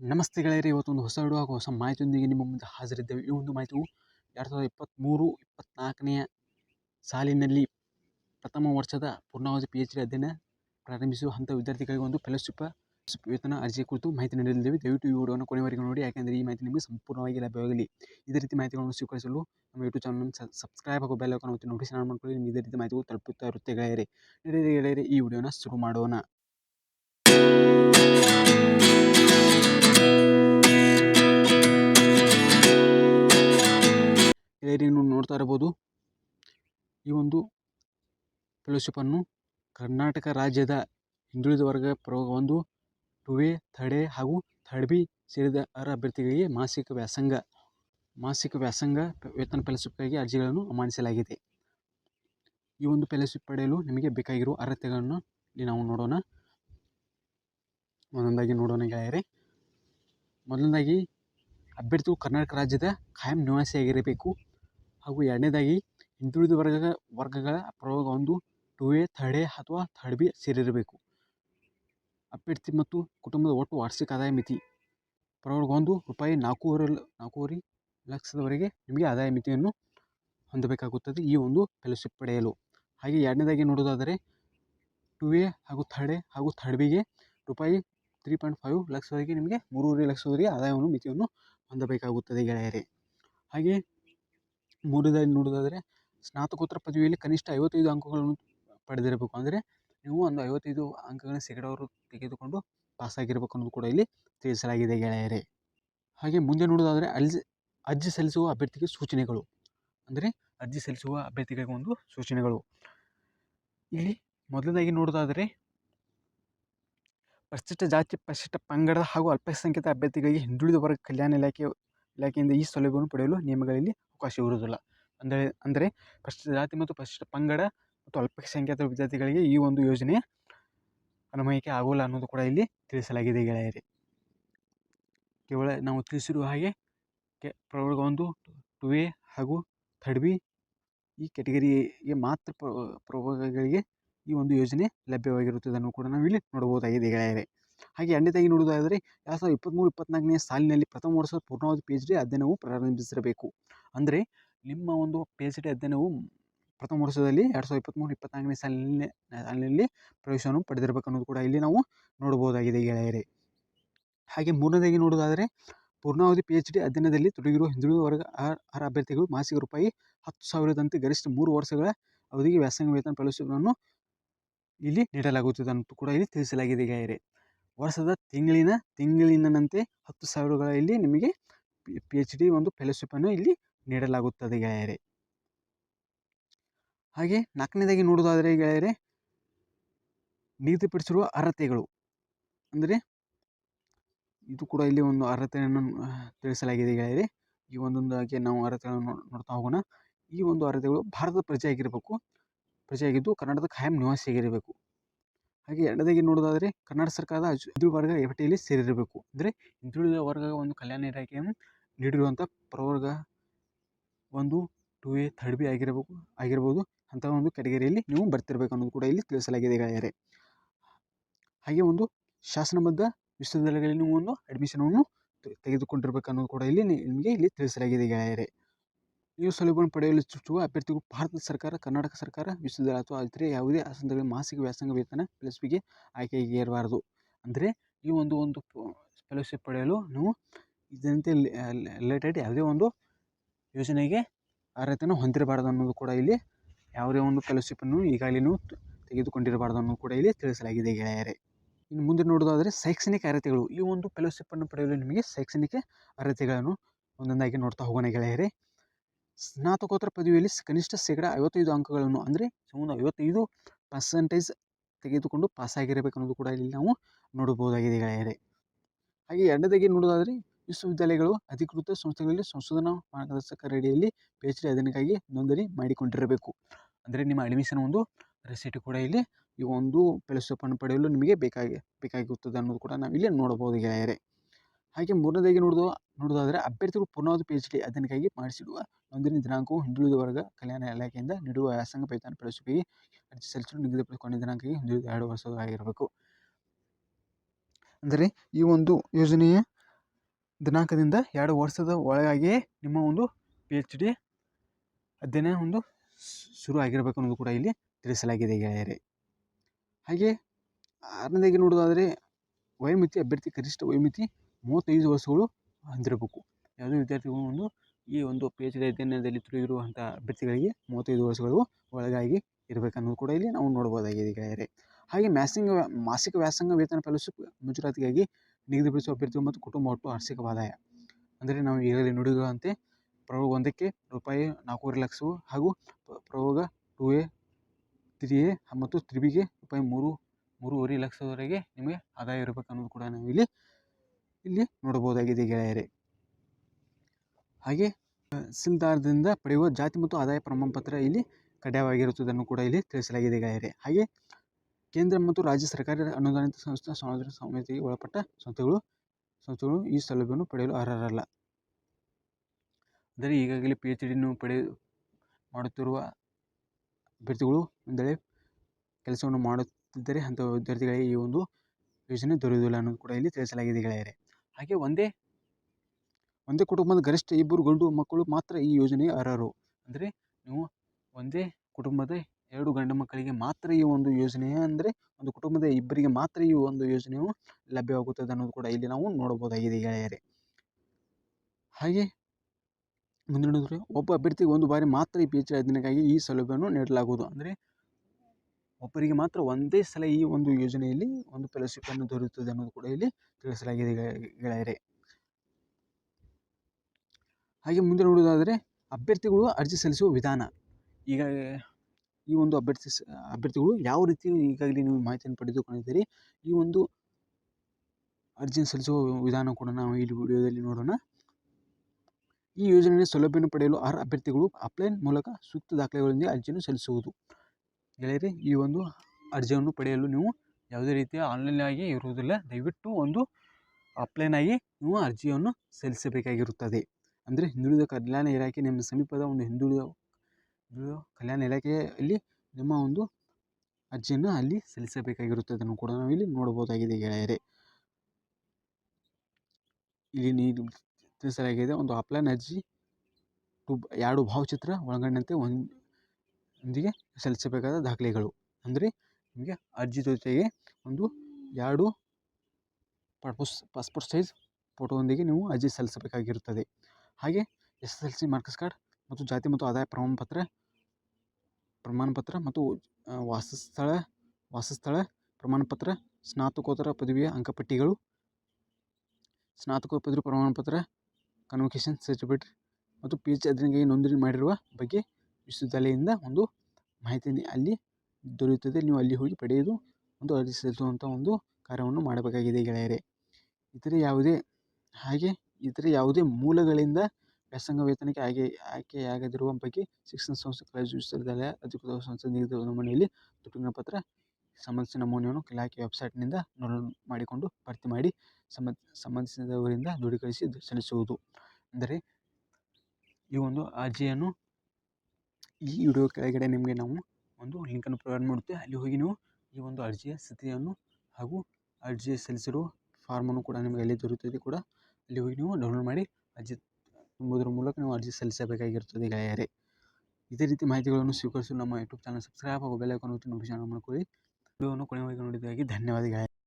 ನಮಸ್ತೆ ಇವತ್ತು ಇವತ್ತೊಂದು ಹೊಸ ವಿಡಿಯೋ ಹಾಗೂ ಹೊಸ ಮಾಹಿತಿಯೊಂದಿಗೆ ನಿಮ್ಮ ಮುಂದೆ ಹಾಜರಿದ್ದೇವೆ. ಈ ಒಂದು ಮಾಹಿತಿಯು ಎರಡು ಸಾವಿರದ ಇಪ್ಪತ್ತ್ಮೂರು ಇಪ್ಪತ್ತ್ನಾಲ್ಕನೆಯ ಸಾಲಿನಲ್ಲಿ ಪ್ರಥಮ ವರ್ಷದ ಪೂರ್ಣಾವಧಿ ಪಿ ಎಚ್ ಡಿ ಅಧ್ಯಯನ ಪ್ರಾರಂಭಿಸುವ ಹಂತ ವಿದ್ಯಾರ್ಥಿಗಳಿಗೆ ಒಂದು ಫೆಲೋಶಿಪ್ ವೇತನ ಅರ್ಜಿ ಕುರಿತು ಮಾಹಿತಿ ನೀಡಲಿದ್ದೇವೆ. ದಯವಿಟ್ಟು ಈ ವಿಡಿಯೋವನ್ನು ಕೊನೆವರೆಗೂ ನೋಡಿ. ಯಾಕೆಂದರೆ ಈ ಮಾಹಿತಿ ನಿಮಗೆ ಸಂಪೂರ್ಣವಾಗಿ ಲಭ್ಯವಾಗಲಿ. ಇದೇ ರೀತಿ ಮಾಹಿತಿಗಳನ್ನು ಸ್ವೀಕರಿಸಲು ನಮ್ಮ ಯೂಟ್ಯೂಬ್ ಚಾನಲ್ ಸಬ್ಸ್ಕ್ರೈಬ್ ಹಾಗೂ ಬೆಲ್ ಐಕಾನ್ ಒತ್ತಿ ನೋಟಿಸ್ ಆನ್ ಮಾಡ್ಕೊಳ್ಳಿ. ಇದೇ ರೀತಿ ಮಾಹಿತಿಗಳು ತಲುಪುತ್ತಾ ಇರುತ್ತೆ ಗೆಳೆಯರೇ. ಗೆಳೆಯರೇ, ಈ ವಿಡಿಯೋನ ಶುರು ಮಾಡೋಣ. ಇರ್ಬೋದು ಈ ಒಂದು ಫೆಲೋಶಿಪ್ಪನ್ನು ಕರ್ನಾಟಕ ರಾಜ್ಯದ ಹಿಂದುಳಿದ ವರ್ಗ ಪ್ರವರ್ಗ ಒಂದು ಟು ಎ ಥರ್ಡ್ ಹಾಗೂ ಥರ್ಡ್ ಬಿ ಸೇರಿದ ಅರ್ಹ ಅಭ್ಯರ್ಥಿಗಳಿಗೆ ಮಾಸಿಕ ವ್ಯಾಸಂಗ ಮಾಸಿಕ ವ್ಯಾಸಂಗ ವೇತನ ಫೆಲೋಶಿಪ್ಗಾಗಿ ಅರ್ಜಿಗಳನ್ನು ಅಮಾನಿಸಲಾಗಿದೆ. ಈ ಒಂದು ಫೆಲೋಶಿಪ್ ಪಡೆಯಲು ನಿಮಗೆ ಬೇಕಾಗಿರುವ ಅರ್ಹತೆಗಳನ್ನು ಇಲ್ಲಿ ನಾವು ನೋಡೋಣ. ಒಂದೊಂದಾಗಿ ನೋಡೋಣ ಗೆಳೆಯರೆ. ಮೊದಲನೇದಾಗಿ ಅಭ್ಯರ್ಥಿಯು ಕರ್ನಾಟಕ ರಾಜ್ಯದ ಖಾಯಂ ನಿವಾಸಿಯಾಗಿರಬೇಕು. ಹಾಗೂ ಎರಡನೇದಾಗಿ ಹಿಂದುಳಿದ ವರ್ಗ ವರ್ಗಗಳ ಪ್ರಯೋಗ ಒಂದು ಟು ಎ ಥರ್ಡ್ ಎ ಅಥವಾ ಥರ್ಡ್ ಬಿ ಸೇರಿರಬೇಕು. ಅಭ್ಯರ್ಥಿ ಮತ್ತು ಕುಟುಂಬದ ಒಟ್ಟು ವಾರ್ಷಿಕ ಆದಾಯ ಮಿತಿ. ಪ್ರವರ್ಗ ಒಂದು, ರೂಪಾಯಿ ನಾಲ್ಕೂವರೆ ನಾಲ್ಕೂವರೆ ಲಕ್ಷದವರೆಗೆ ನಿಮಗೆ ಆದಾಯ ಮಿತಿಯನ್ನು ಹೊಂದಬೇಕಾಗುತ್ತದೆ. ಈ ಒಂದು ಫೆಲೋಶಿಪ್ ಪಡೆಯಲು. ಹಾಗೆ ಎರಡನೇದಾಗಿ ನೋಡೋದಾದರೆ ಟು ಎ ಹಾಗೂ ಥರ್ಡ್ ಎ ಹಾಗೂ ಥರ್ಡ್ ಬಿಗೆ ರೂಪಾಯಿ ತ್ರೀ ಪಾಯಿಂಟ್ ಫೈವ್ ಲಕ್ಷವರೆಗೆ ನಿಮಗೆ ಮೂರುವರೆ ಲಕ್ಷದವರೆಗೆ ಆದಾಯವನ್ನು, ಮಿತಿಯನ್ನು ಹೊಂದಬೇಕಾಗುತ್ತದೆ ಗೆಳೆಯರೇ. ಹಾಗೆ ಮೂರನೇದಾಗಿ ನೋಡೋದಾದರೆ, ಸ್ನಾತಕೋತ್ತರ ಪದವಿಯಲ್ಲಿ ಕನಿಷ್ಠ ಐವತ್ತೈದು ಅಂಕಗಳನ್ನು ಪಡೆದಿರಬೇಕು. ಅಂದರೆ ನೀವು ಒಂದು ಐವತ್ತೈದು ಅಂಕಗಳ ಶೇಕಡಾವಾರು ತೆಗೆದುಕೊಂಡು ಪಾಸಾಗಿರಬೇಕು ಅನ್ನೋದು ಕೂಡ ಇಲ್ಲಿ ತಿಳಿಸಲಾಗಿದೆ ಗೆಳೆಯರೇ. ಹಾಗೆ ಮುಂದೆ ನೋಡೋದಾದರೆ ಅರ್ಜಿ ಅರ್ಜಿ ಸಲ್ಲಿಸುವ ಅಭ್ಯರ್ಥಿಗೆ ಸೂಚನೆಗಳು. ಅಂದರೆ ಅರ್ಜಿ ಸಲ್ಲಿಸುವ ಅಭ್ಯರ್ಥಿಗಳಿಗೆ ಒಂದು ಸೂಚನೆಗಳು. ಇಲ್ಲಿ ಮೊದಲನೇದಾಗಿ ನೋಡೋದಾದರೆ ಪರಿಶಿಷ್ಟ ಜಾತಿ ಪರಿಶಿಷ್ಟ ಪಂಗಡ ಹಾಗೂ ಅಲ್ಪಸಂಖ್ಯಾತ ಅಭ್ಯರ್ಥಿಗಳಿಗೆ ಹಿಂದುಳಿದ ವರ್ಗ ಕಲ್ಯಾಣ ಇಲಾಖೆ ಇಲಾಖೆಯಿಂದ ಈ ಸೌಲಭ್ಯವನ್ನು ಪಡೆಯಲು ನಿಯಮಗಳಲ್ಲಿ ಅವಕಾಶವಿರುವುದಿಲ್ಲ ಅಂದರೆ ಅಂದರೆ ಪರಿಶಿಷ್ಟ ಜಾತಿ ಮತ್ತು ಪರಿಶಿಷ್ಟ ಪಂಗಡ ಮತ್ತು ಅಲ್ಪಸಂಖ್ಯಾತ ವಿದ್ಯಾರ್ಥಿಗಳಿಗೆ ಈ ಒಂದು ಯೋಜನೆ ಅನ್ವಯಕ್ಕೆ ಆಗೋಲ್ಲ ಅನ್ನೋದು ಕೂಡ ಇಲ್ಲಿ ತಿಳಿಸಲಾಗಿದೆ ಗೆಳೆಯರೇ. ಕೇವಲ ನಾವು ತಿಳಿಸಿರುವ ಹಾಗೆ ಕೆ, ಪ್ರವರ್ಗ ಒಂದು, ಟು ಎ ಹಾಗೂ ಥರ್ಡ್ ಬಿ ಈ ಕೆಟಗರಿಗೆ ಮಾತ್ರ ಪ್ರವರ್ಗಗಳಿಗೆ ಈ ಒಂದು ಯೋಜನೆ ಲಭ್ಯವಾಗಿರುತ್ತದೆ ಲಭ್ಯವಾಗಿರುತ್ತದನ್ನು ಕೂಡ ನಾವು ಇಲ್ಲಿ ನೋಡಬಹುದಾಗಿದೆ ಗೆಳೆಯರೇ. ಹಾಗೆ ಎರಡನೇದಾಗಿ ನೋಡುವುದಾದರೆ ಎರಡು ಸಾವಿರದ ಇಪ್ಪತ್ತ್ಮೂರು ಇಪ್ಪತ್ತ್ನಾಲ್ಕನೇ ಸಾಲಿನಲ್ಲಿ ಪ್ರಥಮ ವರ್ಷದ ಪೂರ್ಣಾವಧಿ ಪಿ ಎಚ್ ಡಿ ಅಧ್ಯಯನವು ಪ್ರಾರಂಭಿಸಿರಬೇಕು ಅಂದರೆ ನಿಮ್ಮ ಒಂದು ಪಿ ಎಚ್ ಡಿ ಅಧ್ಯಯನವು ಪ್ರಥಮ ವರ್ಷದಲ್ಲಿ ಎರಡು ಸಾವಿರದ ಇಪ್ಪತ್ತ್ಮೂರು ಇಪ್ಪತ್ತ್ನಾಲ್ಕನೇ ಸಾಲಿನ ಸಾಲಿನಲ್ಲಿ ಪ್ರವೇಶವನ್ನು ಪಡೆದಿರಬೇಕು ಅನ್ನೋದು ಕೂಡ ಇಲ್ಲಿ ನಾವು ನೋಡಬಹುದಾಗಿದೆ ಗೆಳೆಯರೆ. ಹಾಗೆ ಮೂರನೇದಾಗಿ ನೋಡೋದಾದರೆ ಪೂರ್ಣಾವಧಿ ಪಿ ಎಚ್ ಡಿ ಅಧ್ಯಯನದಲ್ಲಿ ತೊಡಗಿರುವ ಹಿಂದುಳಿದ ವರ್ಗ ಅರ್ಹ ಅಭ್ಯರ್ಥಿಗಳು ಮಾಸಿಕ ರೂಪಾಯಿ ಹತ್ತು ಸಾವಿರದಂತೆ ಗರಿಷ್ಠ ಮೂರು ವರ್ಷಗಳ ಅವಧಿಗೆ ವ್ಯಾಸಂಗ ವೇತನ ಫೆಲೋಶಿಪ್ಗಳನ್ನು ಇಲ್ಲಿ ನೀಡಲಾಗುತ್ತದೆ ಅಂತ ಕೂಡ ಇಲ್ಲಿ ತಿಳಿಸಲಾಗಿದೆ ಗೆಳೆಯರೇ. ವರ್ಷದ ತಿಂಗಳಿನ ತಿಂಗಳಿನಂತೆ ಹತ್ತು ಸಾವಿರಗಳಲ್ಲಿ ನಿಮಗೆ ಪಿ ಎಚ್ ಡಿ ಒಂದು ಫೆಲೋಶಿಪ್ಪನ್ನು ಇಲ್ಲಿ ನೀಡಲಾಗುತ್ತದೆ ಗೆಳೆಯರೆ. ಹಾಗೆ ನಾಲ್ಕನೇದಾಗಿ ನೋಡೋದಾದರೆ ಗೆಳೆಯರೆ ನಿಗದಿಪಡಿಸಿರುವ ಅರ್ಹತೆಗಳು. ಅಂದರೆ ಇದು ಕೂಡ ಇಲ್ಲಿ ಒಂದು ಅರ್ಹತೆಯನ್ನು ತಿಳಿಸಲಾಗಿದೆ ಗೆಳೆಯರೆ. ಈ ಒಂದೊಂದಾಗಿ ನಾವು ಅರ್ಹತೆಗಳನ್ನು ನೋಡ್ತಾ ಹೋಗೋಣ. ಈ ಒಂದು ಅರ್ಹತೆಗಳು ಭಾರತದ ಪ್ರಜೆಯಾಗಿರಬೇಕು. ಪ್ರಜೆಯಾಗಿದ್ದು ಕರ್ನಾಟಕದ ಖಾಯಂ ನಿವಾಸಿಯಾಗಿರಬೇಕು. ಹಾಗೆ ಎರಡನೇದಾಗಿ ನೋಡೋದಾದರೆ ಕರ್ನಾಟಕ ಸರ್ಕಾರದ ಹಿಂದುಳಿದ ವರ್ಗ ಎಫ್ಟಿಯಲ್ಲಿ ಸೇರಿರಬೇಕು. ಅಂದರೆ ಹಿಂದುಳಿದ ವರ್ಗ ಒಂದು ಕಲ್ಯಾಣ ಇಲಾಖೆಯನ್ನು ನೀಡಿರುವಂಥ ಪ್ರವರ್ಗ ಒಂದು ಟು ಎ ಥರ್ಡ್ ಬಿ ಆಗಿರಬೇಕು ಆಗಿರ್ಬೋದು. ಅಂಥ ಒಂದು ಕೆಟಗರಿಯಲ್ಲಿ ನೀವು ಬರ್ತಿರಬೇಕು ಅನ್ನೋದು ಕೂಡ ಇಲ್ಲಿ ತಿಳಿಸಲಾಗಿದೆ ಗಾಯರೆ ಹಾಗೆ ಒಂದು ಶಾಸನಬದ್ಧ ವಿಶ್ವವಿದ್ಯಾಲಯಗಳಲ್ಲಿ ನೀವು ಒಂದು ಅಡ್ಮಿಷನನ್ನು ತೆಗೆದುಕೊಂಡಿರಬೇಕು ಅನ್ನೋದು ಕೂಡ ಇಲ್ಲಿ ನಿಮಗೆ ಇಲ್ಲಿ ತಿಳಿಸಲಾಗಿದೆ ಗೆಳೆಯರೇ. ಈ ಸೌಲಭ್ಯವನ್ನು ಪಡೆಯಲು ಇಚ್ಛಿಸುವ ಅಭ್ಯರ್ಥಿಗಳು ಭಾರತ ಸರ್ಕಾರ, ಕರ್ನಾಟಕ ಸರ್ಕಾರ ವಿಶ್ವವಿದ್ಯಾಲಯ ಅಥವಾ ಇತರೆ ಯಾವುದೇ ಸಂಸ್ಥೆಗಳ ಮಾಸಿಕ ವ್ಯಾಸಂಗ ವೇತನ ಫೆಲೋಶಿಪ್ಗೆ ಆಯ್ಕೆಗೆ ಇರಬಾರದು ಅಂದರೆ ಈ ಒಂದು ಒಂದು ಫೆಲೋಶಿಪ್ ಪಡೆಯಲು ನೀವು ಇದರಂತೆ ರಿಲೇಟೆಡ್ ಯಾವುದೇ ಒಂದು ಯೋಜನೆಗೆ ಅರ್ಹತೆಯನ್ನು ಹೊಂದಿರಬಾರದು ಅನ್ನೋದು ಕೂಡ ಇಲ್ಲಿ ಯಾವುದೇ ಒಂದು ಫೆಲೋಶಿಪ್ಪನ್ನು ಈಗಾಗಲೇ ನೀವು ತೆಗೆದುಕೊಂಡಿರಬಾರ್ದು ಅನ್ನೋದು ಕೂಡ ಇಲ್ಲಿ ತಿಳಿಸಲಾಗಿದೆ ಗೆಳೆಯರೇ. ಇನ್ನು ಮುಂದೆ ನೋಡೋದಾದರೆ ಶೈಕ್ಷಣಿಕ ಅರ್ಹತೆಗಳು. ಈ ಒಂದು ಫೆಲೋಶಿಪ್ಪನ್ನು ಪಡೆಯಲು ನಿಮಗೆ ಶೈಕ್ಷಣಿಕ ಅರ್ಹತೆಗಳನ್ನು ಒಂದೊಂದಾಗಿ ನೋಡ್ತಾ ಹೋಗೋಣ ಗೆಳೆಯರೇ. ಸ್ನಾತಕೋತ್ತರ ಪದವಿಯಲ್ಲಿ ಕನಿಷ್ಠ ಶೇಕಡ ಐವತ್ತೈದು ಅಂಕಗಳನ್ನು ಅಂದರೆ ಒಂದು ಐವತ್ತೈದು ಪರ್ಸೆಂಟೇಜ್ ತೆಗೆದುಕೊಂಡು ಪಾಸಾಗಿರಬೇಕು ಅನ್ನೋದು ಕೂಡ ಇಲ್ಲಿ ನಾವು ನೋಡಬಹುದಾಗಿದೆ ಗೆಳೆಯರೆ. ಹಾಗೆ ಎರಡನೇದಾಗಿ ನೋಡೋದಾದರೆ ವಿಶ್ವವಿದ್ಯಾಲಯಗಳು ಅಧಿಕೃತ ಸಂಸ್ಥೆಗಳಲ್ಲಿ ಸಂಶೋಧನಾ ಮಾರ್ಗದರ್ಶಕರ ಅಡಿಯಲ್ಲಿ ಪಿ ಎಚ್ ಡಿ ಅಧ್ಯಯನಕ್ಕಾಗಿ ನೋಂದಣಿ ಮಾಡಿಕೊಂಡಿರಬೇಕು. ಅಂದರೆ ನಿಮ್ಮ ಅಡ್ಮಿಷನ್ ಒಂದು ರೆಸಿಟ್ ಕೂಡ ಇಲ್ಲಿ ಈ ಒಂದು ಫೆಲೋಶಿಪ್ಪನ್ನು ಪಡೆಯಲು ನಿಮಗೆ ಬೇಕಾಗಿ, ಬೇಕಾಗಿರುತ್ತದೆ ಅನ್ನೋದು ಕೂಡ ನಾವು ಇಲ್ಲಿ ನೋಡಬಹುದು ಗೆಳೆಯರೆ. ಹಾಗೆ ಮೂರನೇದಾಗಿ ನೋಡೋದು, ನೋಡೋದಾದರೆ ಅಭ್ಯರ್ಥಿಗಳು ಪೂರ್ಣವಾದ ಪಿ ಎಚ್ ಡಿ ಅಧ್ಯಯನಕ್ಕಾಗಿ ಮಾಡಿಸಿಡುವ ನೋಂದಣಿ ದಿನಾಂಕವು ಹಿಂದುಳಿದ ವರ್ಗ ಕಲ್ಯಾಣ ಇಲಾಖೆಯಿಂದ ನೀಡುವ ವ್ಯಾಸಂಗ ವೇತನ ಫೆಲೋಶಿಪ್ಪಿಗೆ ಅರ್ಜಿ ಸಲ್ಲಿಸಲು ನಿಗದಿಪಡಿಸಿಕೊಂಡ ದಿನಾಂಕಕ್ಕೆ ಹಿಂದುಳಿದ ಎರಡು ವರ್ಷವಾಗಿರಬೇಕು ಅಂದರೆ ಈ ಒಂದು ಯೋಜನೆಯ ದಿನಾಂಕದಿಂದ ಎರಡು ವರ್ಷದ ಒಳಗಾಗಿಯೇ ನಿಮ್ಮ ಒಂದು ಪಿ ಎಚ್ ಡಿ ಅಧ್ಯಯನ ಒಂದು ಶುರು ಆಗಿರಬೇಕು ಅನ್ನೋದು ಕೂಡ ಇಲ್ಲಿ ತಿಳಿಸಲಾಗಿದೆ ಗೆಳೆಯರೆ. ಹಾಗೆ ಆರನೇದಾಗಿ ನೋಡೋದಾದರೆ ವಯೋಮಿತಿ ಅಭ್ಯರ್ಥಿ, ಕನಿಷ್ಠ ವಯೋಮಿತಿ ಮೂವತ್ತೈದು ವರ್ಷಗಳು ಹೊಂದಿರಬೇಕು ಯಾವುದೇ ವಿದ್ಯಾರ್ಥಿಗಳು ಒಂದು ಈ ಒಂದು ಪಿ ಎಚ್ ಡಿ ಅಧ್ಯಯನದಲ್ಲಿ ತೊಡಗಿರುವಂಥ ಅಭ್ಯರ್ಥಿಗಳಿಗೆ ಮೂವತ್ತೈದು ವರ್ಷಗಳು ಒಳಗಾಗಿ ಇರಬೇಕನ್ನೋದು ಕೂಡ ಇಲ್ಲಿ ನಾವು ನೋಡ್ಬೋದಾಗಿದೆ ಗೆಳೆಯರೆ. ಹಾಗೆ ಮ್ಯಾಸಿಂಗ್, ಮಾಸಿಕ ವ್ಯಾಸಂಗ ವೇತನ ಫೆಲೋಶಿಪ್ ಮಂಜೂರಾತಿಗಾಗಿ ನಿಗದಿಪಡಿಸುವ ಅಭ್ಯರ್ಥಿಗಳು ಮತ್ತು ಕುಟುಂಬ ಒಟ್ಟು ವಾರ್ಷಿಕ ಆದಾಯ. ಅಂದರೆ ನಾವು ಈಗಾಗಲೇ ನುಡಿದಿರುವಂತೆ ಪ್ರಯೋಗ ಒಂದಕ್ಕೆ ರೂಪಾಯಿ ನಾಲ್ಕೂವರೆ ಲಕ್ಷವು ಹಾಗೂ ಪ್ರಯೋಗ ಟೂ ಎ ತ್ರೀ ಎ ಮತ್ತು ತ್ರೀ ಬಿಗೆ ರೂಪಾಯಿ ಮೂರು, ಮೂರುವರೆ ಲಕ್ಷದವರೆಗೆ ನಿಮಗೆ ಆದಾಯ ಇರಬೇಕು ಅನ್ನೋದು ಕೂಡ ನಾವು ಇಲ್ಲಿ ಇಲ್ಲಿ ನೋಡಬಹುದಾಗಿದೆ ಗೆಳೆಯರೆ. ಹಾಗೆ ತಹಸೀಲ್ದಾರ್ದಿಂದ ಪಡೆಯುವ ಜಾತಿ ಮತ್ತು ಆದಾಯ ಪ್ರಮಾಣಪತ್ರ ಇಲ್ಲಿ ಕಡ್ಡಾಯವಾಗಿರುತ್ತದನ್ನು ಕೂಡ ಇಲ್ಲಿ ತಿಳಿಸಲಾಗಿದೆ ಗೆಳೆಯರೆ ಹಾಗೆ, ಕೇಂದ್ರ ಮತ್ತು ರಾಜ್ಯ ಸರ್ಕಾರಿ ಅನುದಾನಿತ ಸಂಸ್ಥೆ ಸಾಮಾಜಿಕ ಸಮಿತಿಗೆ ಒಳಪಟ್ಟ ಸಂಸ್ಥೆಗಳು ಸಂಸ್ಥೆಗಳು ಈ ಸೌಲಭ್ಯವನ್ನು ಪಡೆಯಲು ಅರ್ಹರಲ್ಲ. ಅಂದರೆ ಈಗಾಗಲೇ ಪಿ ಎಚ್ ಡಿಯನ್ನು ಪಡೆ, ಮಾಡುತ್ತಿರುವ ಅಭ್ಯರ್ಥಿಗಳು ಒಂದೆಡೆ ಕೆಲಸವನ್ನು ಮಾಡುತ್ತಿದ್ದರೆ ಅಂಥ ವಿದ್ಯಾರ್ಥಿಗಳಿಗೆ ಈ ಒಂದು ಯೋಜನೆ ದೊರೆಯುವುದಿಲ್ಲ ಅನ್ನೋದು ಕೂಡ ಇಲ್ಲಿ ತಿಳಿಸಲಾಗಿದೆ ಗೆಳೆಯರೆ ಹಾಗೆ ಒಂದೇ ಒಂದೇ ಕುಟುಂಬದ ಗರಿಷ್ಠ ಇಬ್ಬರು ಗಂಡು ಮಕ್ಕಳು ಮಾತ್ರ ಈ ಯೋಜನೆಗೆ ಅರ್ಹರು. ಅಂದರೆ ನೀವು ಒಂದೇ ಕುಟುಂಬದ ಎರಡು ಗಂಡು ಮಕ್ಕಳಿಗೆ ಮಾತ್ರ ಈ ಒಂದು ಯೋಜನೆ ಅಂದರೆ ಒಂದು ಕುಟುಂಬದ ಇಬ್ಬರಿಗೆ ಮಾತ್ರ ಈ ಒಂದು ಯೋಜನೆಯು ಲಭ್ಯವಾಗುತ್ತದೆ ಅನ್ನೋದು ಕೂಡ ಇಲ್ಲಿ ನಾವು ನೋಡಬಹುದಾಗಿದೆ ಗೆಳೆಯರೆ. ಹಾಗೆ ಮುಂದೆ ನೋಡಿದ್ರೆ ಒಬ್ಬ ಅಭ್ಯರ್ಥಿಗೆ ಒಂದು ಬಾರಿ ಮಾತ್ರ ಈ ಪಿ ಎಚ್ ಈ ಸೌಲಭ್ಯವನ್ನು ನೀಡಲಾಗುವುದು. ಅಂದರೆ ಒಬ್ಬರಿಗೆ ಮಾತ್ರ ಒಂದೇ ಸಲ ಈ ಒಂದು ಯೋಜನೆಯಲ್ಲಿ ಒಂದು ಫೆಲೋಶಿಪ್ಪನ್ನು ದೊರೆಯುತ್ತದೆ ಅನ್ನೋದು ಕೂಡ ಇಲ್ಲಿ ತಿಳಿಸಲಾಗಿದೆ ಗೆಳೆಯರೆ. ಹಾಗೆ ಮುಂದೆ ನೋಡುವುದಾದರೆ ಅಭ್ಯರ್ಥಿಗಳು ಅರ್ಜಿ ಸಲ್ಲಿಸುವ ವಿಧಾನ. ಈಗ ಈ ಒಂದು ಅಭ್ಯರ್ಥಿ ಅಭ್ಯರ್ಥಿಗಳು ಯಾವ ರೀತಿ ಈಗಾಗಲೇ ನೀವು ಮಾಹಿತಿಯನ್ನು ಪಡೆದುಕೊಂಡಿದ್ದೀರಿ, ಈ ಒಂದು ಅರ್ಜಿ ಸಲ್ಲಿಸುವ ವಿಧಾನ ಕೂಡ ನಾವು ಈ ವಿಡಿಯೋದಲ್ಲಿ ನೋಡೋಣ. ಈ ಯೋಜನೆಯ ಸೌಲಭ್ಯವನ್ನು ಪಡೆಯಲು ಆರ್ ಅಭ್ಯರ್ಥಿಗಳು ಅಪ್ಲೈನ್ ಮೂಲಕ ಸೂಕ್ತ ದಾಖಲೆಗಳೊಂದಿಗೆ ಅರ್ಜಿಯನ್ನು ಸಲ್ಲಿಸುವುದು. ಗೆಳೆಯರೆ, ಈ ಒಂದು ಅರ್ಜಿಯನ್ನು ಪಡೆಯಲು ನೀವು ಯಾವುದೇ ರೀತಿಯ ಆನ್ಲೈನಾಗಿ ಇರುವುದಿಲ್ಲ. ದಯವಿಟ್ಟು ಒಂದು ಆಫ್ಲೈನಾಗಿ ನೀವು ಅರ್ಜಿಯನ್ನು ಸಲ್ಲಿಸಬೇಕಾಗಿರುತ್ತದೆ. ಅಂದರೆ ಹಿಂದುಳಿದ ಕಲ್ಯಾಣ ಇಲಾಖೆ ನಿಮ್ಮ ಸಮೀಪದ ಒಂದು ಹಿಂದುಳಿದ ಹಿಂದುಳಿದ ಕಲ್ಯಾಣ ಇಲಾಖೆಯಲ್ಲಿ ನಿಮ್ಮ ಒಂದು ಅರ್ಜಿಯನ್ನು ಅಲ್ಲಿ ಸಲ್ಲಿಸಬೇಕಾಗಿರುತ್ತದನ್ನು ಕೂಡ ನಾವು ಇಲ್ಲಿ ನೋಡ್ಬೋದಾಗಿದೆ ಗೆಳೆಯರೆ. ಇಲ್ಲಿ ನೀವು ತಿಳಿಸಲಾಗಿದೆ ಒಂದು ಆಫ್ಲೈನ್ ಅರ್ಜಿ ಟು ಎರಡು ಭಾವಚಿತ್ರ ಒಳಗೊಂಡಂತೆ ಒಂದು ಒಂದಿಗೆ ಸಲ್ಲಿಸಬೇಕಾದ ದಾಖಲೆಗಳು. ಅಂದರೆ ನಿಮಗೆ ಅರ್ಜಿ ಜೊತೆಗೆ ಒಂದು ಎರಡು ಪಾಸ್ಪೋರ್ಟ್ ಸೈಜ್ ಫೋಟೋದೊಂದಿಗೆ ನೀವು ಅರ್ಜಿ ಸಲ್ಲಿಸಬೇಕಾಗಿರುತ್ತದೆ. ಹಾಗೆ S S L C marks card ಮತ್ತು ಜಾತಿ ಮತ್ತು ಆದಾಯ ಪ್ರಮಾಣಪತ್ರ ಪ್ರಮಾಣಪತ್ರ ಪ್ರಮಾಣ ಪತ್ರ ಮತ್ತು ವಾಸಸ್ಥಳ ವಾಸಸ್ಥಳ ಪ್ರಮಾಣಪತ್ರ ಸ್ನಾತಕೋತ್ತರ ಪದವಿಯ ಅಂಕಪಟ್ಟಿಗಳು ಸ್ನಾತಕೋತ್ತರ ಪದವಿ ಪ್ರಮಾಣಪತ್ರ ಕನ್ವೊಕೇಶನ್ ಸರ್ಟಿಫಿಕೇಟ್ ಮತ್ತು ಪಿ ಎಚ್ ಅಧ್ಯಯನಕ್ಕೆ ನೋಂದಣಿ ಮಾಡಿರುವ ಬಗ್ಗೆ ವಿಶ್ವವಿದ್ಯಾಲಯದಿಂದ ಒಂದು ಮಾಹಿತಿ ಅಲ್ಲಿ ದೊರೆಯುತ್ತದೆ. ನೀವು ಅಲ್ಲಿ ಹೋಗಿ ಪಡೆಯೋದು ಒಂದು ಅರ್ಜಿ ಸಲ್ಲಿಸುವಂಥ ಒಂದು ಕಾರ್ಯವನ್ನು ಮಾಡಬೇಕಾಗಿದೆ ಗೆಳೆಯರೆ. ಇತರೆ ಯಾವುದೇ ಹಾಗೆ ಇತರೆ ಯಾವುದೇ ಮೂಲಗಳಿಂದ ವ್ಯಾಸಂಗ ವೇತನಕ್ಕೆ ಆಯ್ಕೆ ಆಯ್ಕೆಯಾಗದಿರುವ ಬಗ್ಗೆ ಶಿಕ್ಷಣ ಸಂಸ್ಥೆ ಕಾಲೇಜು ವಿಶ್ವವಿದ್ಯಾಲಯ ಅಧಿಕೃತ ಸಂಸ್ಥೆ ನೀಡಿದ ನಮೂನೆಯಲ್ಲಿ ದುಡ್ಡಿನ ಪತ್ರ ಸಂಬಂಧಿಸಿದ ನಮೂನೆಯನ್ನು ಇಲಾಖೆ ವೆಬ್ಸೈಟ್ನಿಂದ ಡೌನ್ಲೋಡ್ ಮಾಡಿಕೊಂಡು ಭರ್ತಿ ಮಾಡಿ ಸಂಬಂಧ ಸಂಬಂಧಿಸಿದವರಿಂದ ದೃಢೀಕರಿಸಿ ಸಲ್ಲಿಸುವುದು. ಅಂದರೆ ಈ ಒಂದು ಅರ್ಜಿಯನ್ನು ಈ ವಿಡಿಯೋ ಕೆಳಗಡೆ ನಿಮಗೆ ನಾವು ಒಂದು ಲಿಂಕನ್ನು ಪ್ರೊವೈಡ್ ಮಾಡುತ್ತೇವೆ ಅಲ್ಲಿ ಹೋಗಿ ನೀವು ಈ ಒಂದು ಅರ್ಜಿಯ ಸ್ಥಿತಿಯನ್ನು ಹಾಗೂ ಅರ್ಜಿ ಸಲ್ಲಿಸಿರುವ ಫಾರ್ಮನ್ನು ಕೂಡ ನಿಮಗೆ ಅಲ್ಲಿ ದೊರೆಯುತ್ತದೆ ಕೂಡ ಅಲ್ಲಿ ಹೋಗಿ ನೀವು ಡೌನ್ಲೋಡ್ ಮಾಡಿ ಅರ್ಜಿ ತುಂಬುವುದರ ಮೂಲಕ ನೀವು ಅರ್ಜಿ ಸಲ್ಲಿಸಬೇಕಾಗಿರುತ್ತದೆ ಗೆಳೆಯರೆ. ಇದೇ ರೀತಿ ಮಾಹಿತಿಗಳನ್ನು ಸ್ವೀಕರಿಸಲು ನಮ್ಮ ಯೂಟ್ಯೂಬ್ ಚಾನಲ್ ಸಬ್ಸ್ಕ್ರೈಬ್ ಹಾಗೂ ಬೆಲ್ ಐಕಾನ್ ಒತ್ತಿ ನೋಟಿಫಿಕೇಶನ್ ಮಾಡ್ಕೊಳ್ಳಿ. ವಿಡಿಯೋವನ್ನು ಕೊನೆಯವರೆಗೆ ನೋಡಿದ್ದಕ್ಕಾಗಿ ಧನ್ಯವಾದ ಗೆಳೆಯರೆ.